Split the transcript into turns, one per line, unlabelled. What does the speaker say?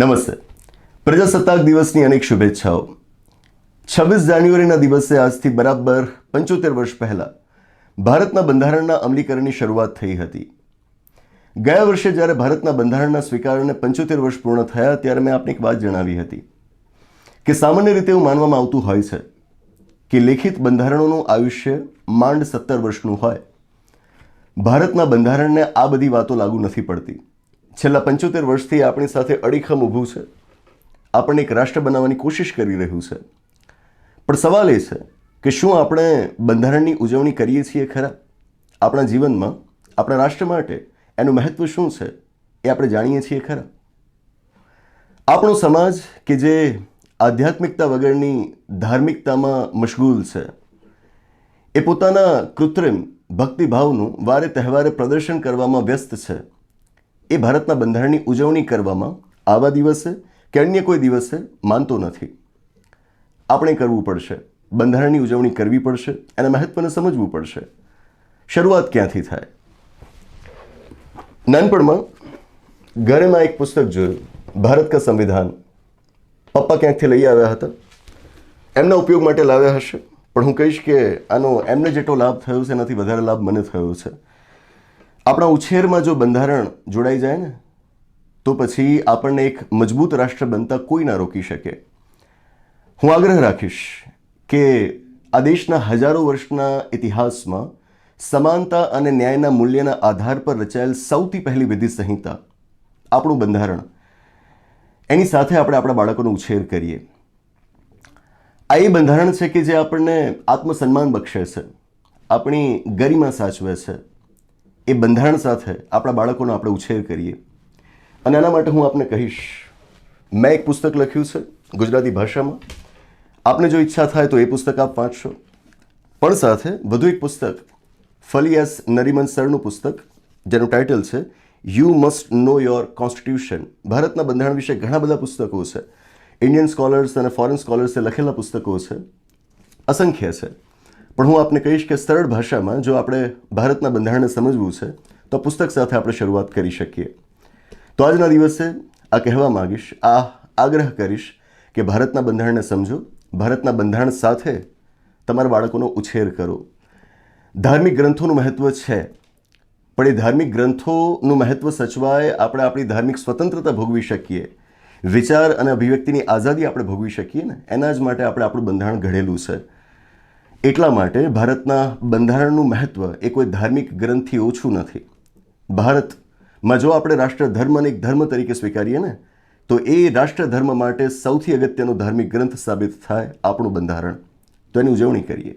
નમસ્તે. પ્રજાસત્તાક દિવસની અનેક શુભેચ્છાઓ. છવ્વીસ જાન્યુઆરીના દિવસે આજથી બરાબર પંચોતેર વર્ષ પહેલાં ભારતના બંધારણના અમલીકરણની શરૂઆત થઈ હતી. ગયા વર્ષે જ્યારે ભારતના બંધારણના સ્વીકારને પંચોતેર વર્ષ પૂર્ણ થયા ત્યારે મેં આપને એક વાત જણાવી હતી કે સામાન્ય રીતે એવું માનવામાં આવતું હોય છે કે લેખિત બંધારણોનું આયુષ્ય માંડ સત્તર વર્ષનું હોય. ભારતના બંધારણને આ બધી વાતો લાગુ નથી પડતી. છેલ્લા પંચોતેર વર્ષથી આપણી સાથે અડીખમ ઊભું છે. આપણને એક રાષ્ટ્ર બનાવવાની કોશિશ કરી રહ્યું છે. પણ સવાલ એ છે કે શું આપણે બંધારણની ઉજવણી કરીએ છીએ ખરા? આપણા જીવનમાં, આપણા રાષ્ટ્ર માટે એનું મહત્વ શું છે એ આપણે જાણીએ છીએ ખરા? આપણો સમાજ કે જે આધ્યાત્મિકતા વગરની ધાર્મિકતામાં મશગુલ છે, એ પોતાના કૃત્રિમ ભક્તિભાવનું વારે તહેવારે પ્રદર્શન કરવામાં વ્યસ્ત છે. એ ભારતના બંધારણની ઉજવણી કરવામાં આવા દિવસે કે અન્ય કોઈ દિવસે માનતો નથી. આપણે કરવું પડશે. બંધારણની ઉજવણી કરવી પડશે. એના મહત્વને સમજવું પડશે. શરૂઆત ક્યાંથી થાય? નાનપણમાં ઘરે એક પુસ્તક જોયું. ભારત કા સંવિધાન. પપ્પા ક્યાંકથી લઈ આવ્યા હતા? એમના ઉપયોગ માટે લાવ્યા હશે. પણ હું કહીશ કે આનો એમને જેટલો લાભ થયો છે, એનાથી વધારે લાભ મને થયો છે. આપણા ઉછેરમાં જો બંધારણ જોડાઈ જાય ને, તો પછી આપણને એક મજબૂત રાષ્ટ્ર બનતા કોઈ ના રોકી શકે. હું આગ્રહ રાખીશ કે આ દેશના હજારો વર્ષના ઇતિહાસમાં સમાનતા અને ન્યાયના મૂલ્યના આધાર પર રચાયેલ સૌથી પહેલી વિધિ સંહિતા, આપણું બંધારણ. એની સાથે આપણે આપણા બાળકોનો ઉછેર કરીએ. આ એ બંધારણ છે કે જે આપણને આત્મસન્માન બક્ષે છે, આપણી ગરિમા સાચવે છે એ બંધારણ સાથે આપણા બાળકોનો આપણે ઉછેર કરીએ. અને એના માટે હું આપને કહીશ, મેં એક પુસ્તક લખ્યું છે ગુજરાતી ભાષામાં. આપને જો ઈચ્છા થાય તો એ પુસ્તક આપ વાંચશો. પણ સાથે વધુ એક પુસ્તક, ફલિયાસ નરીમન સરનું પુસ્તક, જેનું ટાઇટલ છે you must know your constitution ભારતના બંધારણ વિશે ઘણા બધા પુસ્તકો છે. ઇન્ડિયન સ્કોલર્સ અને ફોરેન સ્કોલર્સે લખેલા પુસ્તકો છે. અસંખ્ય છે. પણ હું આપને કહીશ કે સરળ ભાષામાં જો આપણે ભારતના બંધારણને સમજવું છે, તો પુસ્તક સાથે આપણે શરૂઆત કરી શકીએ. તો આજના દિવસે આ કહેવા માંગીશ, આ આગ્રહ કરીશ કે ભારતના બંધારણને સમજો, ભારતના બંધારણ સાથે તમારા બાળકોનો ઉછેર કરો. ધાર્મિક ગ્રંથોનું મહત્ત્વ છે, પણ એ ધાર્મિક ગ્રંથોનું મહત્ત્વ સચવાય આપણે આપણી ધાર્મિક સ્વતંત્રતા ભોગવી શકીએ. વિચાર અને અભિવ્યક્તિની આઝાદી આપણે ભોગવી શકીએ ને, એના જ માટે આપણે આપણું બંધારણ ઘડેલું છે. એટલા માટે ભારતના બંધારણનું મહત્ત્વ એ કોઈ ધાર્મિક ગ્રંથથી ઓછું નથી. ભારતમાં જો આપણે રાષ્ટ્ર ધર્મને એક ધર્મ તરીકે સ્વીકારીએ ને, તો એ રાષ્ટ્ર ધર્મ માટે સૌથી અગત્યનો ધાર્મિક ગ્રંથ સાબિત થાય આપણું બંધારણ. તો એની ઉજવણી કરીએ.